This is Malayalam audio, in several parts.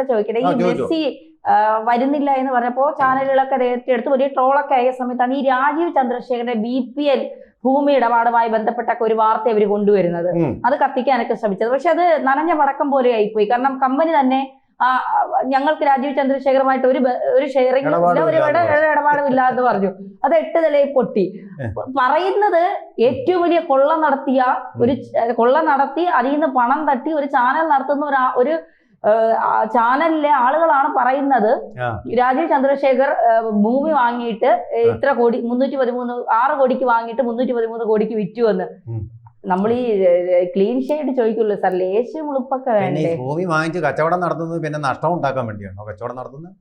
കൂടെ ചോദിക്കട്ടെ ഈ മെസ്സി വരുന്നില്ല എന്ന് പറഞ്ഞപ്പോ ചാനലുകളൊക്കെ നേരത്തെ ഏറ്റെടുത്ത് വലിയ ട്രോളൊക്കെ ആയ സമയത്താണ് ഈ രാജീവ് ചന്ദ്രശേഖരന്റെ ബി പി എൽ ഭൂമി ഇടപാടുമായി ബന്ധപ്പെട്ടൊക്കെ ഒരു വാർത്ത ഇവർ കൊണ്ടുവരുന്നത്. അത് കത്തിക്കാനൊക്കെ ശ്രമിച്ചത്. പക്ഷെ അത് നനഞ്ഞ വടക്കം പോലെ ആയിപ്പോയി. കാരണം കമ്പനി തന്നെ ഞങ്ങൾക്ക് രാജീവ് ചന്ദ്രശേഖരമായിട്ട് ഒരു ഒരു ഷെയറിംഗ് ഒരു എന്ന് ഇടപാടും ഇല്ല പറഞ്ഞു. അത് എട്ട് നിലയിൽ പൊട്ടി. പറയുന്നത് ഏറ്റവും വലിയ കൊള്ള നടത്തിയ ഒരു കൊള്ള നടത്തി അതിൽ നിന്ന് പണം തട്ടി ഒരു ചാനൽ നടത്തുന്ന ഒരു ചാനലിലെ ആളുകളാണ് പറയുന്നത്. രാജീവ് ചന്ദ്രശേഖർ ഭൂമി വാങ്ങിയിട്ട് ഇത്ര കോടി മുന്നൂറ്റി പതിമൂന്ന് ആറ് കോടിക്ക് വാങ്ങിയിട്ട് മുന്നൂറ്റി പതിമൂന്ന് കോടിക്ക് വിറ്റു എന്ന്. നമ്മൾ ഈ ക്ലീൻ ഷെയ്ഡ് ചോദിക്കുള്ളൂ സാർ. ലേശം ഉളുപ്പൊക്കെ വേണ്ടേ? ഭൂമി വാങ്ങിച്ച് കച്ചവടം നടത്തുന്നത് പിന്നെ നഷ്ടം ഉണ്ടാക്കാൻ വേണ്ടിയാണോ കച്ചവടം നടത്തുന്നത്?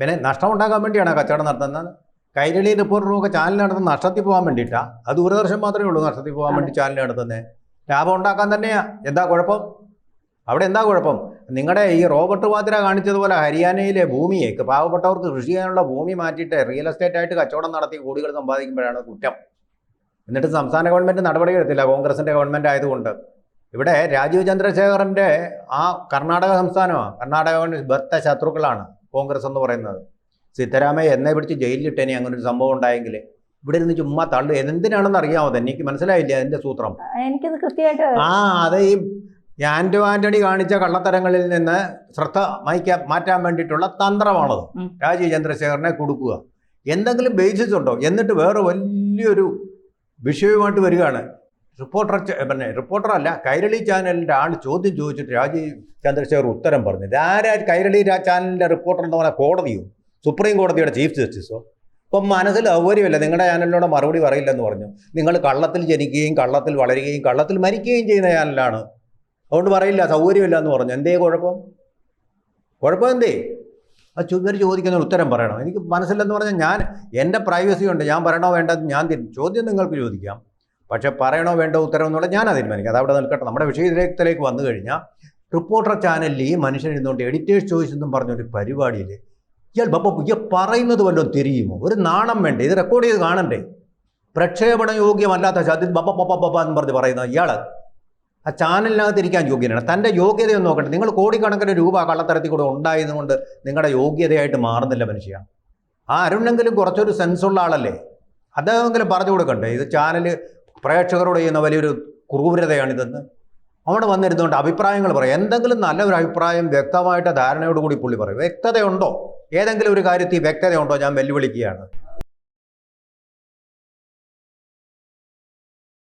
പിന്നെ നഷ്ടം ഉണ്ടാക്കാൻ വേണ്ടിയാണോ കച്ചവടം നടത്തുന്നത്? കൈരളി റിപ്പോർട്ടറും ചാനൽ നടത്തുന്ന നഷ്ടത്തിൽ പോകാൻ വേണ്ടിയിട്ടാ? അത് ദൂരദർശൻ മാത്രമേ ഉള്ളൂ നഷ്ടത്തിൽ പോകാൻ വേണ്ടി ചാനൽ നടത്തുന്നത്. ലാഭം ഉണ്ടാക്കാൻ തന്നെയാ. എന്താ കുഴപ്പം? അവിടെ എന്താ കുഴപ്പം? നിങ്ങളുടെ ഈ റോബർട്ട് വാദ്ര കാണിച്ചതുപോലെ ഹരിയാനയിലെ ഭൂമിയെ പാവപ്പെട്ടവർക്ക് കൃഷി ചെയ്യാനുള്ള ഭൂമി മാറ്റിയിട്ട് റിയൽ എസ്റ്റേറ്റ് ആയിട്ട് കച്ചവടം നടത്തി കോടികൾ സമ്പാദിക്കുമ്പോഴാണ് കുറ്റം. എന്നിട്ട് സംസ്ഥാന ഗവൺമെന്റ് നടപടിയെടുത്തില്ല കോൺഗ്രസിന്റെ ഗവൺമെന്റ് ആയതുകൊണ്ട്. ഇവിടെ രാജീവ് ചന്ദ്രശേഖറിന്റെ ആ കർണാടക സംസ്ഥാനമാണ് കർണാടക ഗവൺമെന്റ് ബർത്ത ശത്രുക്കളാണ് കോൺഗ്രസ് എന്ന് പറയുന്നത്. സിദ്ധരാമയ്യ എന്നെ പിടിച്ച് ജയിലിലിട്ടേനെ അങ്ങനെ ഒരു സംഭവം ഉണ്ടായെങ്കിൽ ഇവിടെ നിന്ന് ചുമ്മാ തള്ളു. എന്തിനാണെന്ന് അറിയാമോ തന്നെ എനിക്ക് മനസ്സിലായില്ല അതിന്റെ സൂത്രം. എനിക്കത് കൃത്യമായിട്ട് ആ അത് ഈ ആന്റോ ആന്റണി കാണിച്ച കള്ളത്തരങ്ങളിൽ നിന്ന് ശ്രദ്ധ മായ്ക്കാൻ മാറ്റാൻ വേണ്ടിയിട്ടുള്ള തന്ത്രമാണത്. രാജീവ് ചന്ദ്രശേഖരനെ കൊടുക്കുക. എന്തെങ്കിലും ബേസിസ് ഉണ്ടോ എന്നിട്ട് വേറെ വലിയൊരു വിഷയവുമായിട്ട് വരികയാണ്. റിപ്പോർട്ടർ പിന്നെ റിപ്പോർട്ടറല്ല കൈരളി ചാനലിന്റെ ആൾ ചോദ്യം ചോദിച്ചിട്ട് രാജീവ് ചന്ദ്രശേഖർ ഉത്തരം പറഞ്ഞു. ഇതാരാ കൈരളി ചാനലിന്റെ റിപ്പോർട്ടർ എന്ന് പറഞ്ഞാൽ കോടതിയോ? സുപ്രീം കോടതിയുടെ ചീഫ് ജസ്റ്റിസോ? ഇപ്പം മനസ്സിൽ ഔകര്യമില്ല നിങ്ങളുടെ ചാനലിനോട് മറുപടി പറയില്ലെന്ന് പറഞ്ഞു. നിങ്ങൾ കള്ളത്തിൽ ജനിക്കുകയും കള്ളത്തിൽ വളരുകയും കള്ളത്തിൽ മരിക്കുകയും ചെയ്യുന്ന ചാനലാണ് അതുകൊണ്ട് പറയില്ല സൗകര്യമില്ല എന്ന് പറഞ്ഞു. എന്തേ കുഴപ്പം? കുഴപ്പം എന്തേ? ആ ഇവർ ചോദിക്കുന്ന ഉത്തരം പറയണം. എനിക്ക് മനസ്സിലെന്ന് പറഞ്ഞാൽ ഞാൻ എന്റെ പ്രൈവസി ഉണ്ട്. ഞാൻ പറയണോ വേണ്ടത് ഞാൻ ചോദ്യം നിങ്ങൾക്ക് ചോദിക്കാം. പക്ഷേ പറയണോ വേണ്ടോ ഉത്തരം എന്നുള്ള ഞാൻ തീരുമാനിക്കാം. അത് അവിടെ നിൽക്കട്ടെ. നമ്മുടെ വിഷയത്തിലേക്ക് വന്നു കഴിഞ്ഞാൽ റിപ്പോർട്ടർ ചാനലിൽ ഈ മനുഷ്യൻ ഇരുന്നുകൊണ്ട് എഡിറ്റേഴ്സ് ചോയ്സ് എന്നും പറഞ്ഞൊരു പരിപാടിയിൽ ഇയാൾ ബപ്പ ഇയാൾ പറയുന്നത് വല്ലതും തിരിയുമോ? ഒരു നാണം വേണ്ടേ? ഇത് റെക്കോർഡ് ചെയ്ത് കാണണ്ടേ? പ്രക്ഷേപണ യോഗ്യമല്ലാത്ത ചതി ബപ്പ പപ്പ പപ്പ എന്ന് പറഞ്ഞ് പറയുന്ന ഇയാൾ ആ ചാനലിനകത്ത് ഇരിക്കാൻ യോഗ്യനാണ് തന്റെ യോഗ്യതയൊന്നും നോക്കട്ടെ. നിങ്ങൾ കോടിക്കണക്കിന് രൂപ കള്ളത്തരത്തിൽ കൂടെ ഉണ്ടായതുകൊണ്ട് നിങ്ങളുടെ യോഗ്യതയായിട്ട് മാറുന്നില്ല മനുഷ്യ. ആ അരുണെങ്കിലും കുറച്ചൊരു സെൻസുള്ള ആളല്ലേ? അദ്ദേഹമെങ്കിലും പറഞ്ഞു കൊടുക്കണ്ടേ? ഇത് ചാനൽ പ്രേക്ഷകരോട് ചെയ്യുന്ന വലിയൊരു ക്രൂരതയാണിതെന്ന്. അവിടെ വന്നിരുന്നുകൊണ്ട് അഭിപ്രായങ്ങൾ പറയും. എന്തെങ്കിലും നല്ലൊരു അഭിപ്രായം വ്യക്തമായിട്ട് ധാരണയോടുകൂടി പുള്ളി പറയും. വ്യക്തതയുണ്ടോ? ഏതെങ്കിലും ഒരു കാര്യത്തിൽ വ്യക്തതയുണ്ടോ? ഞാൻ വെല്ലുവിളിക്കുകയാണ്.